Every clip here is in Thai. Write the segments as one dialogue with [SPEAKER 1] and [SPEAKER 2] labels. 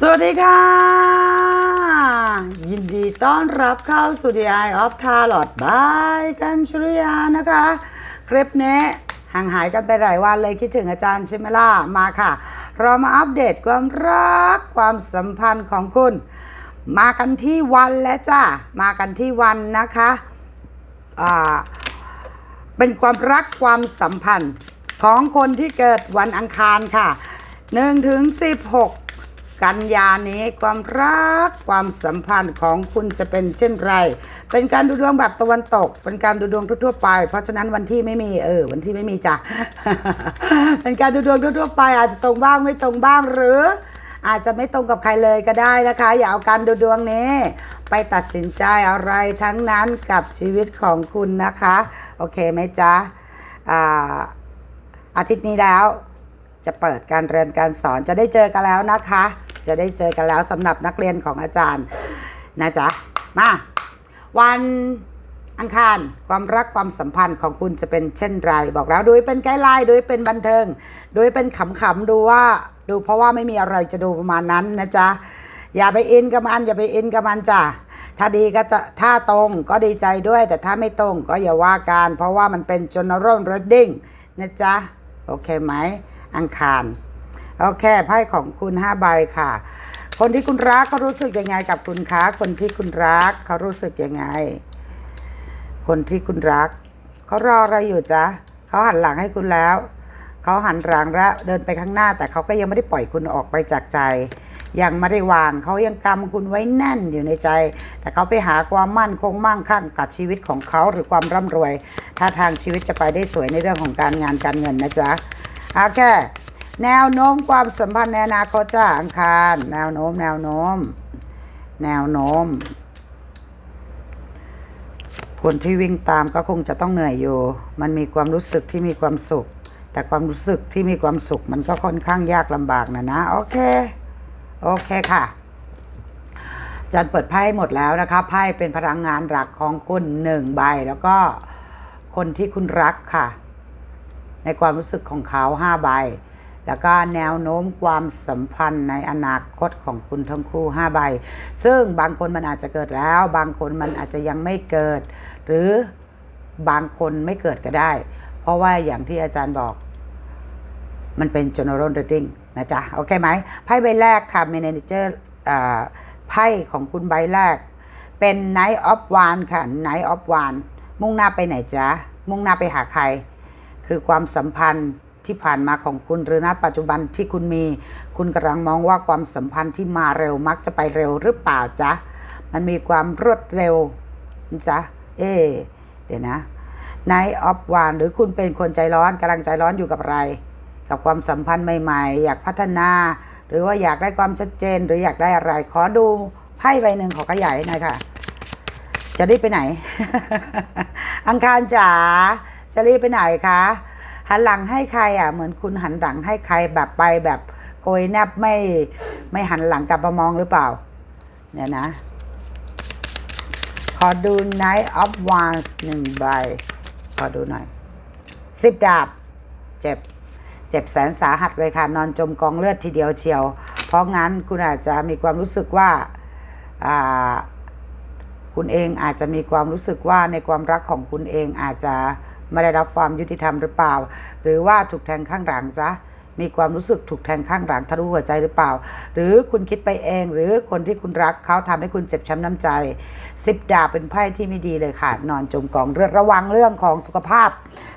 [SPEAKER 1] สวัสดีค่ะ ยินดีต้อนรับเข้าสู่ The Eye of Tarot by กันชุริยานะคะ คลิปนี้ห่างหายกันไปหลายวันเลยคิดถึงอาจารย์ใช่ไหมล่ะมาค่ะ เรามาอัปเดตความรักความสัมพันธ์ของคุณ มากันที่วันแล้วจ้ามากันที่วันนะคะอ่าเป็นความรักความสัมพันธ์ของคนที่เกิดวันอังคารค่ะ1ถึง16 กันยานี้ความรักความสัมพันธ์ของคุณจะเป็นเช่นไร เป็นการดูดวงแบบตะวันตก เป็นการดูดวงทั่วๆไป เพราะฉะนั้นวันที่ไม่มีเออ วันที่ไม่มีจ้ะ เป็นการดูดวงทั่วๆไป อาจจะตรงบ้างไม่ตรงบ้างหรือ อาจจะไม่ตรงกับใครเลยก็ได้นะคะ อย่าเอาการดูดวงนี้ ไปตัดสินใจอะไรทั้งนั้นกับชีวิตของคุณนะคะ โอเคไหมจ๊ะอาอาทิตย์นี้แล้ว จะเปิดการเรียนการสอนจะได้เจอกันแล้วนะคะ จะได้เจอกันแล้วสำหรับนักเรียนของอาจารย์นะจ๊ะมาวันอังคารความรักความสัมพันธ์ของคุณจะเป็นเช่นไร บอกแล้วโดยเป็นไกด์ไลน์โดยเป็นบันเทิงโดยเป็นขำๆดูว่าดูเพราะว่าไม่มีอะไรจะดูประมาณนั้นนะจ๊ะอย่าไปอินกับมันอย่าไปอินกับมันจ้ะถ้าดีก็จะถ้าตรงก็ดีใจด้วย แต่ถ้าไม่ตรงก็อย่าว่ากันเพราะว่ามันเป็น general reading นะจ๊ะโอเคไหม อังคาร โอเคไพ่ของคุณ5ใบค่ะ คนที่คุณรักเขารู้สึกยังไงกับคุณคะคนที่คุณรักเขารู้สึกยังไง คนที่คุณรักเขารออะไรอยู่จ๊ะเขาหันหลังให้คุณแล้วเขาหันหลังแล้วเดินไปข้างหน้า แต่เขาก็ยังไม่ได้ปล่อยคุณออกไปจากใจ ยังไม่ได้วางเขายังกำคุณไว้แน่นอยู่ในใจ แต่เขาไปหาความมั่นคงมั่งคั่งกับชีวิตของเขาหรือความร่ำรวย ถ้าทางชีวิตจะไปได้สวยในเรื่องของการงานการเงินนะจ๊ะ โอเค แนวโน้มความสัมพันธ์ในอนาคตจ้าอังคาร แนวโน้ม แนวโน้ม แนวโน้ม คนที่วิ่งตามก็คงจะต้องเหนื่อยอยู่ มันมีความรู้สึกที่มีความสุข แต่ความรู้สึกที่มีความสุขมันก็ค่อนข้างยากลำบากนะนะ โอเค โอเคค่ะจันเปิดไพ่หมดแล้วนะคะไพ่เป็นพลังงานหลักของคุณหนึ่งใบ แล้วก็คนที่คุณรักค่ะ ในความรู้สึกของเขาห้าใบ แล้วก็แนวโน้มความสัมพันธ์ในอนาคตของคุณทั้งคู่5ใบ ซึ่งบางคนมันอาจจะเกิดแล้ว บางคนมันอาจจะยังไม่เกิด หรือบางคนไม่เกิดก็ได้ เพราะว่าอย่างที่อาจารย์บอก มันเป็น general reading นะจ๊ะ โอเคไหมไพ่ใบแรกค่ะ manager อ่าไพ่ของคุณใบแรก เป็น Knight of Wands ค่ะ Knight of Wands มุ่งหน้าไปไหนจ๊ะ มุ่งหน้าไปหาใคร คือความสัมพันธ์ที่ผ่านมาของคุณหรือณปัจจุบันที่คุณมี คุณกำลังมองว่าความสัมพันธ์ที่มาเร็วมักจะไปเร็วหรือเปล่าจ๊ะมันมีความรวดเร็วจ๊ะเอ๊เดี๋ยวนะ Night of One หรือคุณเป็นคนใจร้อนกำลังใจร้อนอยู่กับอะไร กับความสัมพันธ์ใหม่ ๆ อยากพัฒนา หรือว่าอยากได้ความชัดเจน หรืออยากได้อะไรขอดูไพ่ใบหนึ่งขอขยายหน่อยค่ะ จะรีบไปไหน อังคารจ๋า จะรีบไปไหนคะหันหลังให้ใครอะ เหมือนคุณหันหลังให้ใครแบบไปแบบโกยแนบไม่ไม่หันหลังกลับมามองหรือเปล่า เนี่ยนะ ขอดู Knight of Wands หนึ่งใบ ขอดูหน่อยสิบดาบ เจ็บ เจ็บแสนสาหัสเลยค่ะ นอนจมกองเลือดทีเดียวเชียว เพราะงั้นคุณอาจจะมีความรู้สึกว่าคุณเองอาจจะมีความรู้สึกว่าในความรักของคุณเองอาจจะ ไม่ได้รับความยุติธรรมหรือเปล่า หรือว่าถูกแทงข้างหลังจ๊ะมีความรู้สึกถูกแทงข้างหลังทะลุหัวใจหรือเปล่า หรือคุณคิดไปเอง หรือคนที่คุณรักเขาทำให้คุณเจ็บช้ำน้ำใจสิบดาบเป็นไพ่ที่ไม่ดีเลยค่ะ นอนจมกองเลือดระวังเรื่องของสุขภาพ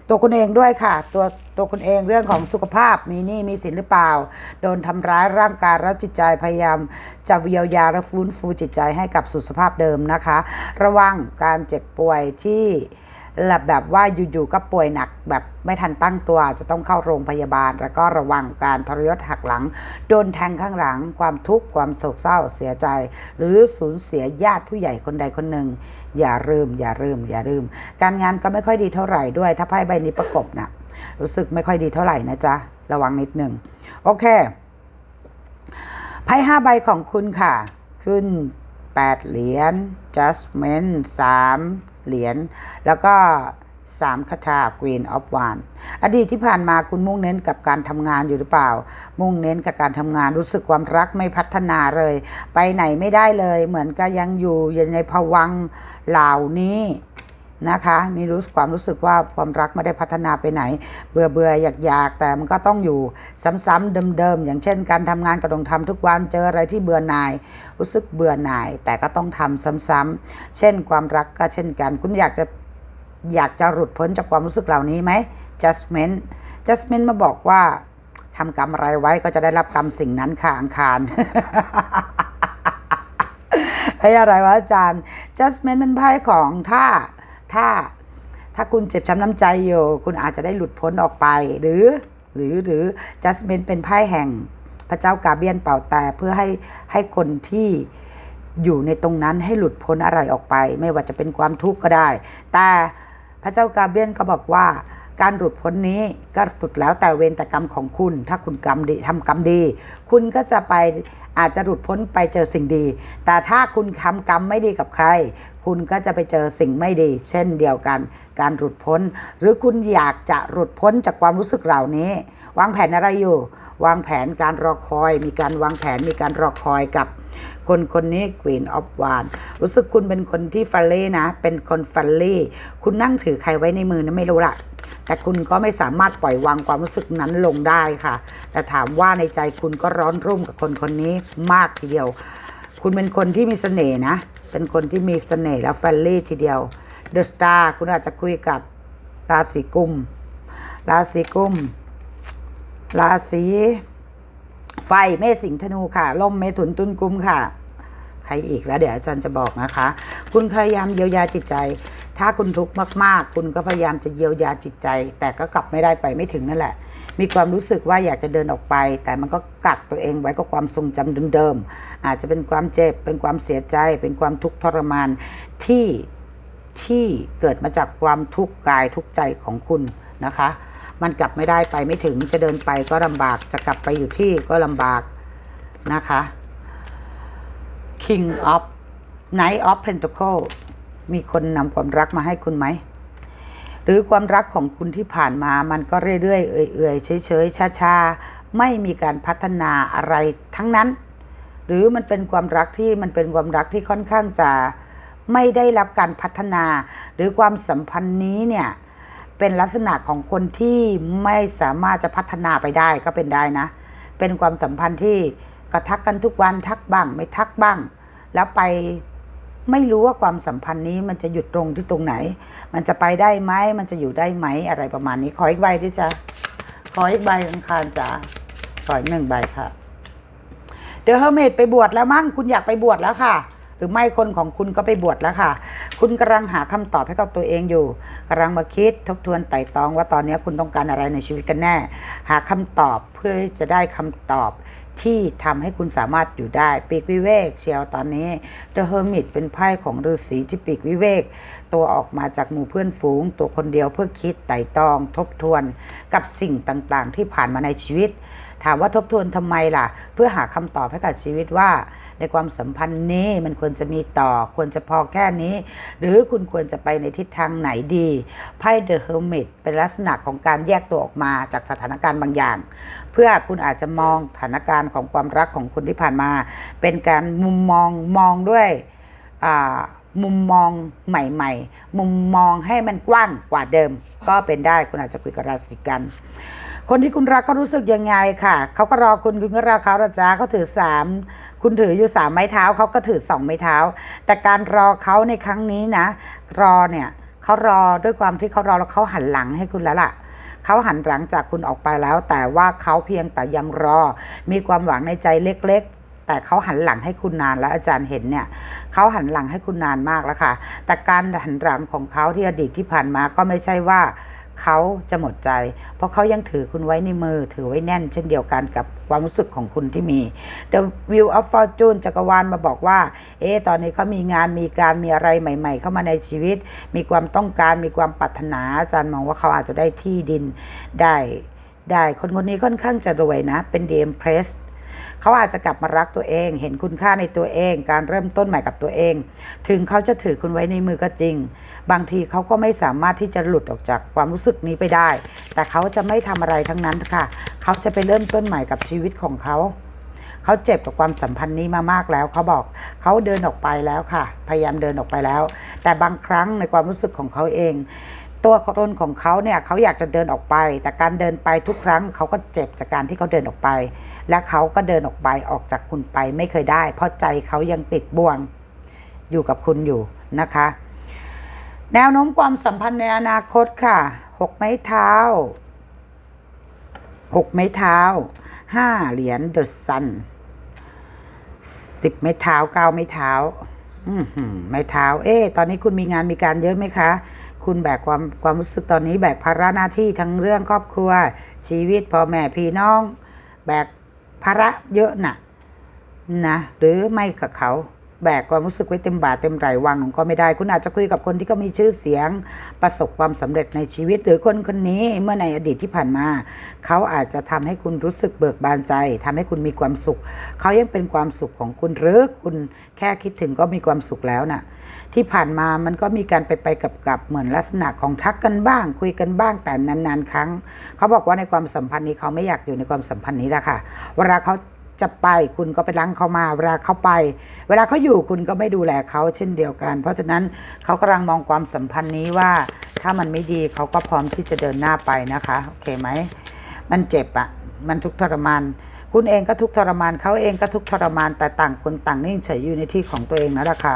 [SPEAKER 1] ตัวคุณเองด้วยค่ะ ตัวตัวคุณเองเรื่องของสุขภาพมีหนี้มีสินหรือเปล่า โดนทำร้ายร่างกายและจิตใจพยายามจะเยียวยาและฟื้นฟูจิตใจให้กลับสู่สภาพเดิมนะคะ ระวังการเจ็บป่วยที่ แบบว่าอยู่ๆก็ป่วยหนักแบบไม่ทันตั้งตัวจะต้องเข้าโรงพยาบาล แล้วก็ระวังการทรยศหักหลัง โดนแทงข้างหลัง ความทุกข์ความโศกเศร้าเสียใจ หรือสูญเสียญาติผู้ใหญ่คนใดคนหนึ่ง อย่าลืม อย่าลืม อย่าลืม การงานก็ไม่ค่อยดีเท่าไหร่ด้วย ถ้าไพ่ใบนี้ประกบนะรู้สึกไม่ค่อยดีเท่าไหร่นะจ๊ะระวังนิดหนึ่งโอเคไพ่ห้าใบของคุณค่ะ ขึ้น8เหรียญ judgment 3 เหรียญแล้วก็สามคาถา Queen of w a n d อดีตที่ผ่านมาคุณมุ่งเน้นกับการทำงานอยู่หรือเปล่า มุ่งเน้นกับการทำงานรู้สึกความรักไม่พัฒนาเลย ไปไหนไม่ได้เลย เหมือนก็ยังอยู่อยู่ในภวังเหล่านี้ นะคะมีรู้ความรู้สึกว่าความรักไม่ได้พัฒนาไปไหน เบื่อเบื่ออยากอยากแต่มันก็ต้องอยู่ซ้ำๆเดิมๆอย่างเช่น การทำงานก็ต้องทำทุกวันเจออะไรที่เบื่อหน่าย รู้สึกเบื่อหน่าย แต่ก็ต้องทำซ้ำๆเช่น ความรักก็เช่นกัน คุณอยากจะอยากจะหลุดพ้นจากความรู้สึกเหล่านี้ไหม judgment judgment มาบอกว่าทำกรรมอะไรไว้ก็จะได้รับกรรมสิ่งนั้นค่ะอังคารไอ้อะไรวะอาจารย์ judgment เป็นไพ่ของถ้า ถ้าถ้าคุณเจ็บช้ำน้ำใจอยู่ คุณอาจจะได้หลุดพ้นออกไป หรือ หรือหรือ judgment เป็นไพ่แห่งพระเจ้ากาเบียนเป่าแต่เพื่อให้ให้คนที่อยู่ในตรงนั้นให้หลุดพ้นอะไรออกไป ไม่ว่าจะเป็นความทุกข์ก็ได้ แต่พระเจ้ากาเบียนก็บอกว่า การหลุดพ้นนี้ก็สุดแล้วแต่เวรแต่กรรมของคุณ ถ้าคุณกรรมดีทำกรรมดี คุณก็จะไปอาจจะหลุดพ้นไปเจอสิ่งดี แต่ถ้าคุณทำกรรมไม่ดีกับใคร คุณก็จะไปเจอสิ่งไม่ดี เช่นเดียวกัน การหลุดพ้น หรือคุณอยากจะหลุดพ้นจากความรู้สึกเหล่านี้ วางแผนอะไรอยู่ วางแผนการรอคอย มีการวางแผนมีการรอคอยกับคนคนนี้ Queen of Wands รู้สึกคุณเป็นคนที่ฟัลเล่นะ เป็นคนฟัลเล่ คุณนั่งถือใครไว้ในมือนะไม่รู้ละ แต่คุณก็ไม่สามารถปล่อยวางความรู้สึกนั้นลงได้ค่ะ แต่ถามว่าในใจคุณก็ร้อนรุ่มกับคนคนนี้มากทีเดียว คุณเป็นคนที่มีเสน่ห์นะ เป็นคนที่มีเสน่ห์และฟัลเล่ทีเดียว The Star คุณอาจจะคุยกับราศีกุม ราศีกุม ราศีไฟเมษสิงห์ธนูค่ะล่มเมถุนตุลกุมค่ะ ใครอีกแล้วเดี๋ยวอาจารย์จะบอกนะคะ คุณพยายามเยียวยาจิตใจ ถ้าคุณทุกข์มากๆ คุณก็พยายามจะเยียวยาจิตใจ แต่ก็กลับไม่ได้ไปไม่ถึงนั่นแหละ มีความรู้สึกว่าอยากจะเดินออกไป แต่มันก็กักตัวเองไว้กับความทรงจำเดิมๆ อาจจะเป็นความเจ็บ เป็นความเสียใจ เป็นความทุกข์ทรมานที่ที่เกิดมาจากความทุกข์กายทุกข์ใจของคุณนะคะ มันกลับไม่ได้ไปไม่ถึง จะเดินไปก็ลำบาก จะกลับไปอยู่ที่ก็ลำบากนะคะ King of Knight of Pentacle มีคนนำความรักมาให้คุณไหม หรือความรักของคุณที่ผ่านมามันก็เรื่อยๆ เอื่อยๆ เฉยๆช้าๆ ไม่มีการพัฒนาอะไรทั้งนั้น หรือมันเป็นความรักที่มันเป็นความรักที่ค่อนข้างจะไม่ได้รับการพัฒนา หรือความสัมพันธ์นี้เนี่ยเป็นลักษณะของคนที่ไม่สามารถจะพัฒนาไปได้ก็เป็นได้นะ เป็นความสัมพันธ์ที่กระทักกันทุกวันทักบ้าง ไม่ทักบ้าง แล้วไป ไม่รู้ว่าความสัมพันธ์นี้มันจะหยุดตรงที่ตรงไหน มันจะไปได้ไหมมันจะอยู่ได้ไหมอะไรประมาณนี้ ขออีกใบที่จะขออีกใบอังคารจ๋าขออีกหนึ่งใบค่ะเดี๋ยวเฮอร์เมดไปบวชแล้วมั้งคุณอยากไปบวชแล้วค่ะ หรือไม่คนของคุณก็ไปบวชแล้วค่ะ คุณกำลังหาคำตอบให้กับตัวเองอยู่กำลังมาคิดทบทวนไต่ตองว่าตอนนี้คุณต้องการอะไรในชีวิตกันแน่ หาคำตอบเพื่อจะได้คำตอบ ที่ทำให้คุณสามารถอยู่ได้ปีกวิเวกเชียวตอนนี้ The Hermit เป็นไพ่ของฤาษีที่ปีกวิเวก ตัวออกมาจากหมู่เพื่อนฝูง ตัวคนเดียวเพื่อคิดไต่ตองทบทวนกับสิ่งต่างๆ ที่ผ่านมาในชีวิต ถามว่าทบทวนทำไมล่ะ เพื่อหาคำตอบให้กับชีวิตว่า ในความสัมพันธ์นี้มันควรจะมีต่อควรจะพอแค่นี้ หรือคุณควรจะไปในทิศทางไหนดีไพ่ The Hermit เป็นลักษณะของการแยกตัวออกมาจากสถานการณ์บางอย่าง เพื่อคุณอาจจะมองสถานการณ์ของความรักของคุณที่ผ่านมา เป็นการมุมมองมองด้วยมุมมองใหม่ ๆ มุมมองให้มันกว้างกว่าเดิม ก็เป็นได้คุณอาจจะคุยกับราศีกัน คนที่คุณรักเขารู้สึกยังไงค่ะ เขาก็รอคุณคุณก็รอเขาละจ้าเขาถือสามคุณถืออยู่สามไม้เท้าเขาก็ถือสองไม้เท้า แต่การรอเขาในครั้งนี้นะ รอเนี่ยเขารอด้วยความที่เขารอแล้วเขาหันหลังให้คุณแล้วล่ะเขาหันหลังจากคุณออกไปแล้ว แต่ว่าเขาเพียงแต่ยังรอ มีความหวังในใจเล็กๆแต่เขาหันหลังให้คุณนานแล้วอาจารย์เห็นเนี่ยเขาหันหลังให้คุณนานมากแล้วค่ะ แต่การหันหลังของเขาที่อดีตที่ผ่านมาก็ไม่ใช่ว่า เขาจะหมดใจ เพราะเขายังถือคุณไว้ในมือ ถือไว้แน่น เช่นเดียวกันกับความรู้สึกของคุณที่มี The Wheel of Fortune จักรวาลมาบอกว่า เอ๊ตอนนี้เขามีงานมีการมีอะไรใหม่ ๆ เข้ามาในชีวิต มีความต้องการมีความปรารถนาอาจารย์มองว่าเขาอาจจะได้ที่ดินได้ได้คนคนนี้ค่อนข้างจะรวยนะ เป็น The Empress เขาอาจจะกลับมารักตัวเอง เห็นคุณค่าในตัวเอง การเริ่มต้นใหม่กับตัวเอง ถึงเขาจะถือคุณไว้ในมือก็จริง บางทีเขาก็ไม่สามารถที่จะหลุดออกจากความรู้สึกนี้ไปได้ แต่เขาจะไม่ทำอะไรทั้งนั้นค่ะ เขาจะไปเริ่มต้นใหม่กับชีวิตของเขาเขาเจ็บกับความสัมพันธ์นี้มามากแล้ว เขาบอกเขาเดินออกไปแล้วค่ะ พยายามเดินออกไปแล้ว แต่บางครั้งในความรู้สึกของเขาเอง ตัวตนของเขาเนี่ยเขาอยากจะเดินออกไป แต่การเดินไปทุกครั้งเขาก็เจ็บจากการที่เขาเดินออกไป และเขาก็เดินออกไปออกจากคุณไปไม่เคยได้ เพราะใจเขายังติดบ่วงอยู่กับคุณอยู่นะคะ แนวโน้มความสัมพันธ์ในอนาคตค่ะหกไม้เท้าหกไม้เท้าห้าเหรียญเดอะซันสิบไม้เท้าเก้าไม้เท้าอืไม้เท้า เอ๊ตอนนี้คุณมีงานมีการเยอะไหมคะ คุณแบกความความรู้สึกตอนนี้แบกภาระหน้าที่ทั้งเรื่องครอบครัว ชีวิตพ่อแม่พี่น้อง แบกภาระเยอะนะนะหรือไม่กับเขา แบกความรู้สึกไว้เต็มบาทเต็มไหลวางของก็ไม่ได้ คุณอาจจะคุยกับคนที่เขามีชื่อเสียง ประสบความสำเร็จในชีวิต หรือคนคนนี้เมื่อในอดีตที่ผ่านมา เขาอาจจะทำให้คุณรู้สึกเบิกบานใจทำให้คุณมีความสุข เขายังเป็นความสุขของคุณหรือคุณแค่คิดถึงก็มีความสุขแล้วน่ะที่ผ่านมามันก็มีการไปไปกับกับเหมือนลักษณะของทักกันบ้าง คุยกันบ้างแต่นานๆ ครั้ง เขาบอกว่าในความสัมพันธ์นี้เขาไม่อยากอยู่ในความสัมพันธ์นี้แล้วค่ะเวลาเขา จะไปคุณก็ไปลังเขามาเวลาเขาไป เวลาเขาอยู่คุณก็ไม่ดูแลเขาเช่นเดียวกัน เพราะฉะนั้นเขากำลังมองความสัมพันธ์นี้ว่า ถ้ามันไม่ดีเขาก็พร้อมที่จะเดินหน้าไปนะคะโอเคไหมมันเจ็บอะ่ะมันทุกทรมานคุณเองก็ทุกทรมานเขาเองก็ทุกทรมานแต่ต่างคนต่างนิ่งเฉยอยู่ในที่ของตัวเองนั่นละค่ะ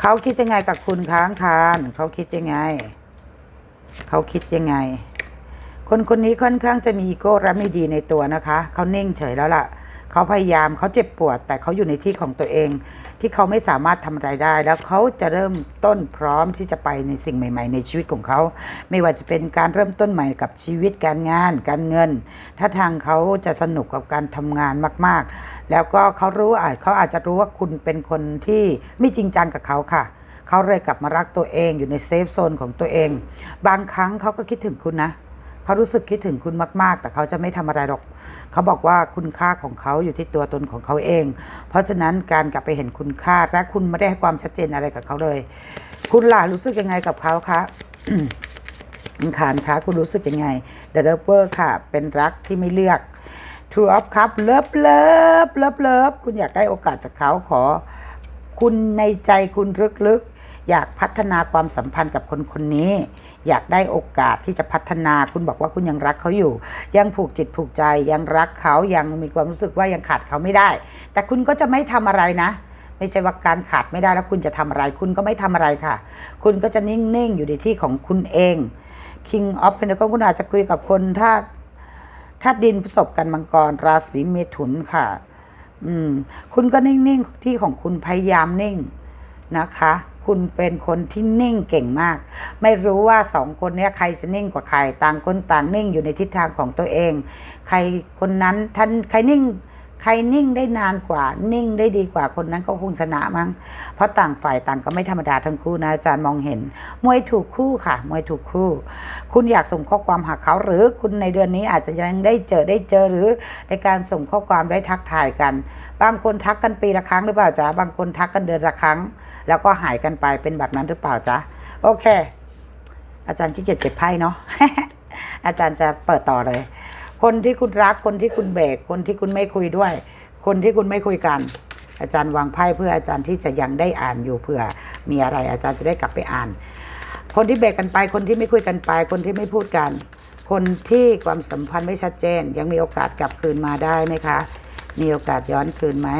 [SPEAKER 1] เขาคิดยังไงกับคุณค้างคานเขาคิดยังไงเขาคิดยังไง คนคนนี้ค่อนข้างจะมีอีโก้และไม่ดีในตัวนะคะ เขานิ่งเฉยแล้วล่ะ เขาพยายามเขาเจ็บปวด แต่เขาอยู่ในที่ของตัวเอง ที่เขาไม่สามารถทำอะไรได้ แล้วเขาจะเริ่มต้นพร้อมที่จะไปในสิ่งใหม่ ๆ ในชีวิตของเขา ไม่ว่าจะเป็นการเริ่มต้นใหม่กับชีวิตการงาน การเงิน ถ้าทางเขาจะสนุกกับการทำงานมาก ๆ แล้วก็เขารู้อาจเขาอาจจะรู้ว่าคุณเป็นคนที่ไม่จริงจังกับเขาค่ะเขาเลยกลับมารักตัวเองอยู่ในเซฟโซนของตัวเอง บางครั้งเขาก็คิดถึงคุณนะ เขารู้สึกคิดถึงคุณมากๆ แต่เขาจะไม่ทำอะไรหรอก เขาบอกว่าคุณค่าของเขาอยู่ที่ตัวตนของเขาเอง เพราะฉะนั้นการกลับไปเห็นคุณค่าและคุณไม่ได้ให้ความชัดเจนอะไรกับเขาเลย คุณล่ะรู้สึกยังไงกับเขาคะอังคารคะคุณรู้สึกยังไง The Lover ค่ะ เป็นรักที่ไม่เลือก True of Cup เลิฟเลิฟเลิฟเลิฟคุณอยากได้โอกาสจากเขาขอ คุณในใจคุณลึก อยากพัฒนาความสัมพันธ์กับคนคนนี้ อยากได้โอกาสที่จะพัฒนาคุณบอกว่าคุณยังรักเขาอยู่ ยังผูกจิตผูกใจยังรักเขายังมีความรู้สึกว่ายังขาดเขาไม่ได้ แต่คุณก็จะไม่ทำอะไรนะ ไม่ใช่ว่าการขาดไม่ได้แล้วคุณจะทำอะไร คุณก็ไม่ทำอะไรค่ะ คุณก็จะนิ่งๆอยู่ในที่ของคุณเอง King of Pentacles คุณอาจจะคุยกับคนถ้าธาตุดินประสบกันมังกรราศีเมถุนค่ะ อืม คุณก็นิ่ง ๆ ที่ของคุณพยายามนิ่งนะคะ คุณเป็นคนที่นิ่งเก่งมาก ไม่รู้ว่าสองคนนี้ใครจะนิ่งกว่าใคร ต่างคนต่างนิ่งอยู่ในทิศทางของตัวเอง ใครคนนั้นท่านใครนิ่ง ใครนิ่งได้นานกว่า นิ่งได้ดีกว่าคนนั้นก็คงชนะมั้ง เพราะต่างฝ่ายต่างก็ไม่ธรรมดาทั้งคู่นะอาจารย์มองเห็น มวยถูกคู่ค่ะ มวยถูกคู่ คุณอยากส่งข้อความหาเขาหรือคุณในเดือนนี้อาจจะยังได้เจอได้เจอหรือในการส่งข้อความได้ทักทายกัน บางคนทักกันปีละครั้งหรือเปล่าจ๊ะ บางคนทักกันเดือนละครั้ง แล้วก็หายกันไปเป็นแบบนั้นหรือเปล่าจ๊ะ โอเค อาจารย์ขี้เกียจเก็บไพ่เนาะอาจารย์จะเปิดต่อเลย คนที่คุณรักคนที่คุณเบรกคนที่คุณไม่คุยด้วย คนที่คุณไม่คุยกัน อาจารย์วางไพ่เพื่ออาจารย์ที่จะยังได้อ่านอยู่เผื่อมีอะไรอาจารย์จะได้กลับไปอ่าน คนที่เบรกกันไป คนที่ไม่คุยกันไป คนที่ไม่พูดกัน คนที่ความสัมพันธ์ไม่ชัดเจน ยังมีโอกาสกลับคืนมาได้ไหมคะ มีโอกาสย้อนคืนไหม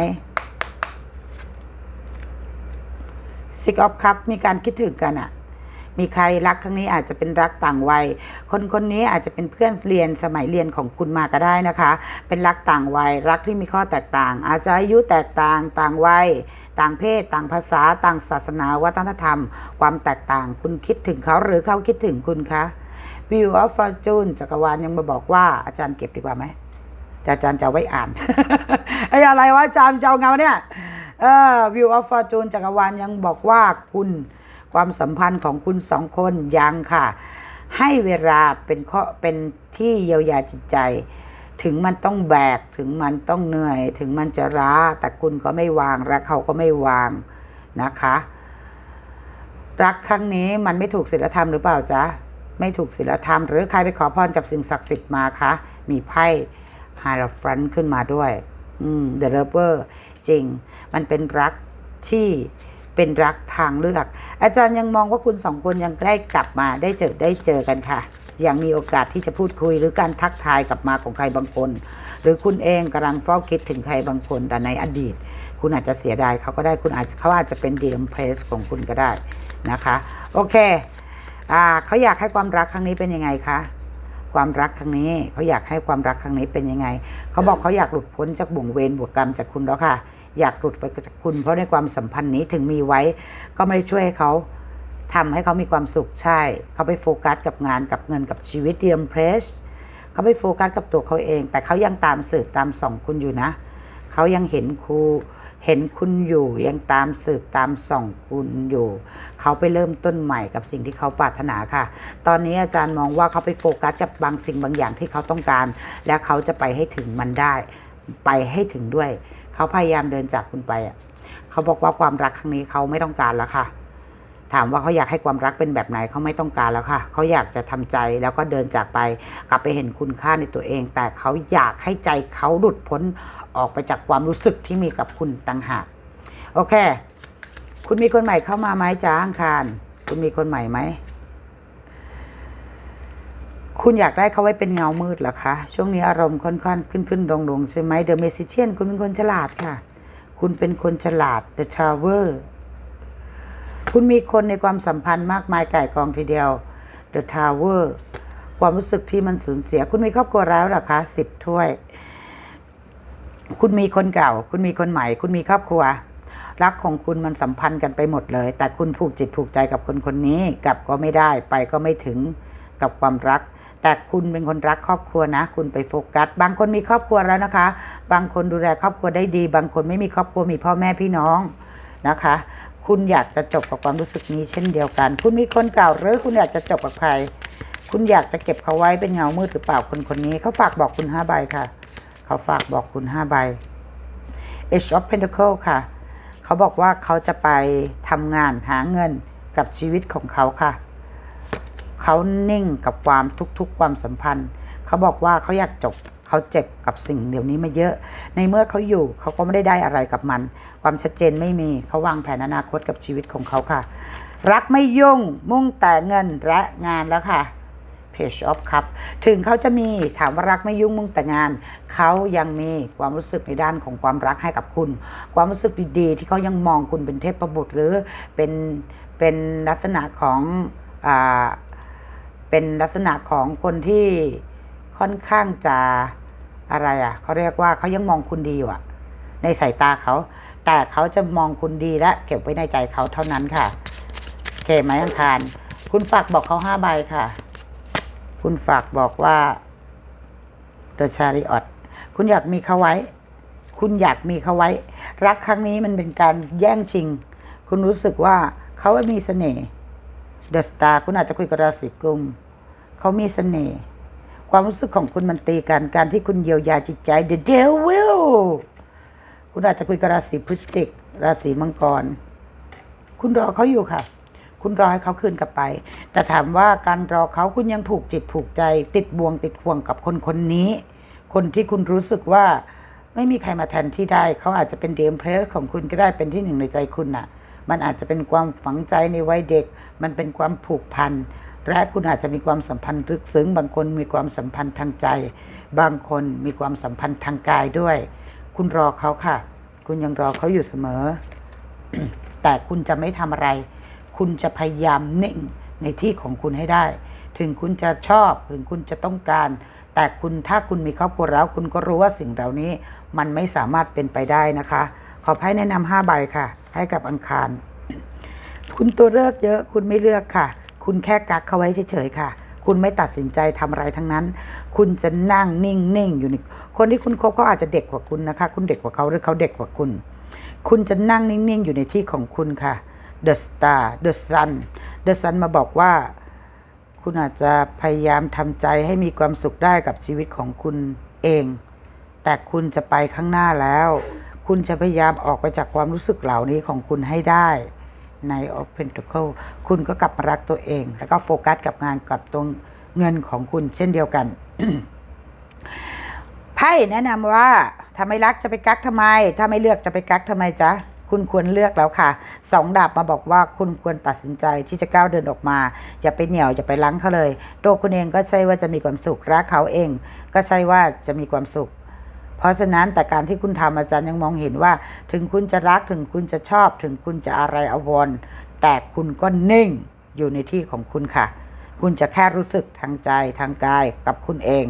[SPEAKER 1] ซิกออฟคัพมีการคิดถึงกันอะ มีใครรักครั้งนี้อาจจะเป็นรักต่างวัย คนคนนี้อาจจะเป็นเพื่อนเรียนสมัยเรียนของคุณมาก็ได้นะคะ เป็นรักต่างวัย รักที่มีข้อแตกต่าง อาจจะอายุแตกต่างต่างวัย ต่างเพศ ต่างภาษา ต่างศาสนา วัฒนธรรม ความแตกต่าง คุณคิดถึงเขาหรือเขาคิดถึงคุณคะ View of Fortune จักรวาลยังมาบอกว่าอาจารย์เก็บดีกว่าไหมแต่อาจารย์จะไว้อ่านไอ้อะไรวะอาจารย์จะเอาเงาเนี่ยเออ View of Fortune จักรวาลยังบอกว่าคุณ ความสัมพันธ์ของคุณสองคนยังค่ะ ให้เวลาเป็นข้อเป็นที่เยียวยาจิตใจ ถึงมันต้องแบกถึงมันต้องเหนื่อย ถึงมันจะร้าแต่คุณก็ไม่วางและเขาก็ไม่วางนะคะรักครั้งนี้มันไม่ถูกศีลธรรมหรือเปล่าจ๊ะไม่ถูกศีลธรรม หรือใครไปขอพรกับสิ่งศักดิ์สิทธิ์มาคะ มีไพ่ไฮรฟรันขึ้นมาด้วย อืมเดอะเรเบอร์จริง มันเป็นรักที่ เป็นรักทางเลือก อาจารย์ยังมองว่าคุณสองคนยังได้กลับมาได้เจอได้เจอกันค่ะยังมีโอกาสที่จะพูดคุยหรือการทักทายกลับมาของใครบางคน หรือคุณเองกำลังเฝ้าคิดถึงใครบางคน แต่ในอดีต คุณอาจจะเสียดายเขาก็ได้คุณอาจจะเขาอาจจะเป็นดีมเพรสของคุณก็ได้นะคะ โอเคอ่าเขาอยากให้ความรักครั้งนี้เป็นยังไงคะความรักครั้งนี้เขาอยากให้ความรักครั้งนี้เป็นยังไง เขาบอกเขาอยากหลุดพ้นจากบ่วงเวรบ่วงกรรมจากคุณแล้วค่ะ อยากหลุดไปจากคุณ เพราะในความสัมพันธ์นี้ถึงมีไว้ ก็ไม่ได้ช่วยให้เขาทำให้เขามีความสุขใช่ เขาไปโฟกัสกับงานกับเงินกับชีวิตเดียมเพรสเขาไปโฟกัสกับตัวเขาเอง แต่เขายังตามสืบตามส่องคุณอยู่นะ เขายังเห็นครูเห็นคุณอยู่ยังตามสืบตามส่องคุณอยู่ เขาไปเริ่มต้นใหม่กับสิ่งที่เขาปรารถนาค่ะ ตอนนี้อาจารย์มองว่าเขาไปโฟกัสกับบางสิ่งบางอย่างที่เขาต้องการ และเขาจะไปให้ถึงมันได้ ไปให้ถึงด้วย เขาพยายามเดินจากคุณไปอะเขาบอกว่าความรักครั้งนี้เขาไม่ต้องการแล้วค่ะ ถามว่าเขาอยากให้ความรักเป็นแบบไหนเขาไม่ต้องการแล้วค่ะ เขาอยากจะทำใจแล้วก็เดินจากไป กลับไปเห็นคุณค่าในตัวเอง แต่เขาอยากให้ใจเขาหลุดพ้นออกไปจากความรู้สึกที่มีกับคุณต่างหากโอเค คุณมีคนใหม่เข้ามาไหมจ้าอังคาร คุณมีคนใหม่ไหม คุณอยากได้เขาไว้เป็นเงามืดเหรอคะ ช่วงนี้อารมณ์ค่อนข้างขึ้นขึ้นลงลงใช่ไหมเดอะเมซิเชียนคุณเป็นคนฉลาดค่ะ คุณเป็นคนฉลาด The Traveler คุณมีคนในความสัมพันธ์มากมายไก่กองทีเดียว The Tower ความรู้สึกที่มันสูญเสีย คุณมีครอบครัวแล้วเหรอคะสิบถ้วย คุณมีคนเก่า คุณมีคนใหม่ คุณมีครอบครัว รักของคุณมันสัมพันธ์กันไปหมดเลย แต่คุณผูกจิตผูกใจกับคนคนนี้กลับก็ไม่ได้ไปก็ไม่ถึงกับความรัก แต่คุณเป็นคนรักครอบครัวนะ คุณไปโฟกัส บางคนมีครอบครัวแล้วนะคะ บางคนดูแลครอบครัวได้ดี บางคนไม่มีครอบครัวมีพ่อแม่พี่น้องนะคะ คุณอยากจะจบกับความรู้สึกนี้เช่นเดียวกัน คุณมีคนเก่าหรือคุณอยากจะจบกับใคร คุณอยากจะเก็บเขาไว้เป็นเงามืดหรือเปล่าคนคนนี้เขาฝากบอกคุณห้าใบค่ะ เขาฝากบอกคุณห้าใบ Age of Pentacle ค่ะ เขาบอกว่าเขาจะไปทำงานหาเงินกับชีวิตของเขาค่ะ เขานิ่งกับความทุกๆความสัมพันธ์ เขาบอกว่าเขาอยากจบเขาเจ็บกับสิ่งเดี๋ยวนี้มาเยอะ ในเมื่อเขาอยู่เขาก็ไม่ได้ได้อะไรกับมัน ความชัดเจนไม่มีเขาวางแผนอนาคตกับชีวิตของเขาค่ะ รักไม่ยุ่งมุ่งแต่เงินและงานแล้วค่ะ Page of Cup ถึงเขาจะมีถามว่ารักไม่ยุ่งมุ่งแต่งาน เขายังมีความรู้สึกในด้านของความรักให้กับคุณ ความรู้สึกดีๆ ที่เขายังมองคุณเป็นเทพประบุตรหรือเป็นเป็นลักษณะของอ่า เป็นลักษณะของคนที่ค่อนข้างจะอะไรอะเขาเรียกว่าเขายังมองคุณดีอยู่อะในสายตาเขา แต่เขาจะมองคุณดีและเก็บไว้ในใจเขาเท่านั้นค่ะโอเคไหมอังคาร คุณฝากบอกเขาห้าใบค่ะ คุณฝากบอกว่า The Chariot คุณอยากมีเขาไว้ คุณอยากมีเขาไว้ รักครั้งนี้มันเป็นการแย่งชิง คุณรู้สึกว่าเขามีเสน่ห์ The Star คุณอาจจะคุยกับราศีกุม เขามีเสน่ห์ความรู้สึกของคุณมันตีกันการที่คุณเยียวยาจิตใจ The Devil คุณอาจจะคุยกับราศีพฤศจิก ราศีมังกร คุณรอเขาอยู่ค่ะ คุณรอให้เขาคืนกลับไป แต่ถามว่าการรอเขาคุณยังผูกจิตผูกใจ ติดบ่วงติดห่วงกับคนคนนี้ คนที่คุณรู้สึกว่าไม่มีใครมาแทนที่ได้ เขาอาจจะเป็นเดมเพลสของคุณก็ได้เป็นที่หนึ่งในใจคุณน่ะ มันอาจจะเป็นความฝังใจในวัยเด็ก มันเป็นความผูกพัน และคุณอาจจะมีความสัมพันธ์ลึกซึ้ง บางคนมีความสัมพันธ์ทางใจ บางคนมีความสัมพันธ์ทางกายด้วย คุณรอเขาค่ะ คุณยังรอเขาอยู่เสมอ แต่คุณจะไม่ทำอะไร คุณจะพยายามนิ่งในที่ของคุณให้ได้ ถึงคุณจะชอบ ถึงคุณจะต้องการ แต่คุณถ้าคุณมีครอบครัวแล้วคุณก็รู้ว่าสิ่งเหล่านี้ มันไม่สามารถเป็นไปได้นะคะ ขอไพ่แนะนำห้าใบค่ะ ให้กับอังคาร คุณตัวเลือกเยอะ คุณไม่เลือกค่ะ คุณแค่กักเขาไว้เฉยๆค่ะ คุณไม่ตัดสินใจทำอะไรทั้งนั้น คุณจะนั่งนิ่งๆอยู่ในคนที่คุณคบเขาอาจจะเด็กกว่าคุณนะคะ คุณเด็กกว่าเขาหรือเขาเด็กกว่าคุณ คุณจะนั่งนิ่งๆอยู่ในที่ของคุณค่ะ The Star The Sun The Sun มาบอกว่า คุณอาจจะพยายามทำใจให้มีความสุขได้กับชีวิตของคุณเอง แต่คุณจะไปข้างหน้าแล้ว คุณจะพยายามออกไปจากความรู้สึกเหล่านี้ของคุณให้ได้ ใน o p e n t a c l e คุณก็กลับมารักตัวเอง แล้วก็โฟกัสกับงานกับตรงเงินของคุณเช่นเดียวกันไพ่แนะนำว่าถ้าไม่รักจะไปกักทำไม ถ้าไม่เลือกจะไปกักทำไมจ๊ะคุณควรเลือกแล้วค่ะสองดาบมาบอกว่าคุณควรตัดสินใจที่จะก้าวเดินออกมา อย่าไปเหนี่ยวอย่าไปลังเขาเลยตัวคุณเองก็ใช่ว่าจะมีความสุขรักเขาเอง ก็ใช่ว่าจะมีความสุข เพราะฉะนั้นแต่การที่คุณทำอาจารย์ยังมองเห็นว่า ถึงคุณจะรักถึงคุณจะชอบ ถึงคุณจะอะไรอาวรแต่คุณก็นิ่งอยู่ในที่ของคุณค่ะ คุณจะแค่รู้สึกทางใจทางกายกับคุณเอง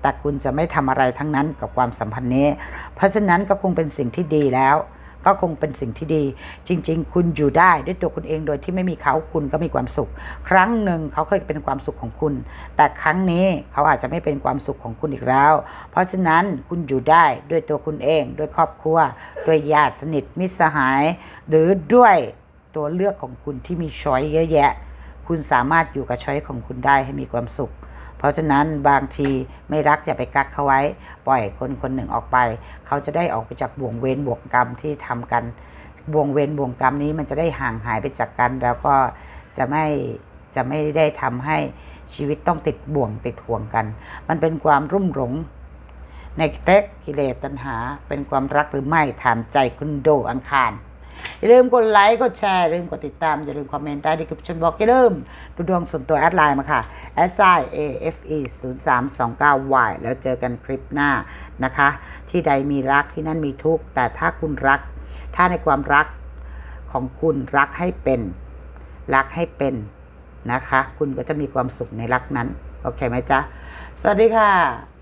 [SPEAKER 1] แต่คุณจะไม่ทำอะไรทั้งนั้นกับความสัมพันธ์นี้ เพราะฉะนั้นก็คงเป็นสิ่งที่ดีแล้ว ก็คงเป็นสิ่งที่ดี จริง ๆ คุณอยู่ได้ด้วยตัวคุณเองโดยที่ไม่มีเขาคุณก็มีความสุข ครั้งหนึ่งเขาเคยเป็นความสุขของคุณ แต่ครั้งนี้เขาอาจจะไม่เป็นความสุขของคุณอีกแล้ว เพราะฉะนั้นคุณอยู่ได้ด้วยตัวคุณเอง ด้วยครอบครัวด้วยญาติสนิทมิตรสหาย หรือด้วยตัวเลือกของคุณที่มีช้อยเยอะแยะ คุณสามารถอยู่กับช้อยของคุณได้ให้มีความสุข ราะฉะนั้นบางทีไม่รักอย่าไปกักเขาไว้ ปล่อยคนคนหนึ่งออกไป เขาจะได้ออกไปจากบ่วงเวรบ่วงกรรมที่ทำกันบ่วงเวรบ่วงกรรมนี้มันจะได้ห่างหายไปจากกัน แล้วก็จะไม่จะไม่ได้ทำให้ชีวิตต้องติดบ่วงติดห่วงกัน มันเป็นความรุ่มหลง ในเต็กกิเลสตัณหา เป็นความรักหรือไม่ถามใจคุณโดอังคาร อย่าลืมกดไลค์กดแชร์อย่าลืมกดติดตามอย่าลืมคอมเมนต์ใต้ดีคริปชนบอกอย่าลืมดูดวงส่วนตัวแอดไลน์มาค่ะ s i a f e 0 3 2 9 y แล้วเจอกันคลิปหน้านะคะ ที่ใดมีรักที่นั่นมีทุกข์แต่ถ้าคุณรัก ถ้าในความรักของคุณรักให้เป็น รักให้เป็นนะคะ คุณก็จะมีความสุขในรักนั้น โอเคไหมจ๊ะ สวัสดีค่ะ